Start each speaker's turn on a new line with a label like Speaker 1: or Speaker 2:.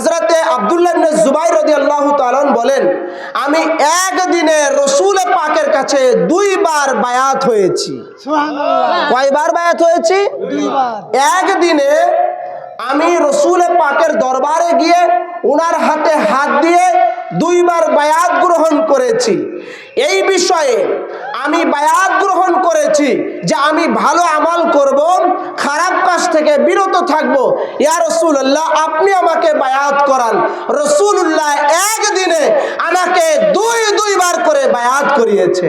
Speaker 1: হজরতে আবদুল্লাহ ইবনে জুবাইর রাদিয়াল্লাহু তাআলা বলেন আমি একদিনে রসুল পাকের কাছে দুইবার বায়াত হয়েছি। কয়বার বায়াত হয়েছি? একদিনে আমি রসুল পাকের দরবারে গিয়ে ওনার হাতে হাত দিয়ে দুইবার বায়াত গ্রহণ করেছি। এই বিষয়ে আমি বায়াত গ্রহণ করেছি যে আমি ভালো আমল করব খারাপ কাজ থেকে বিরত থাকব। ইয়া রসুল্লাহ আপনি আমাকে বায়াত করান। রসুল্লাহ একদিনে আমাকে দুই দুইবার করে বায়াত করিয়েছে।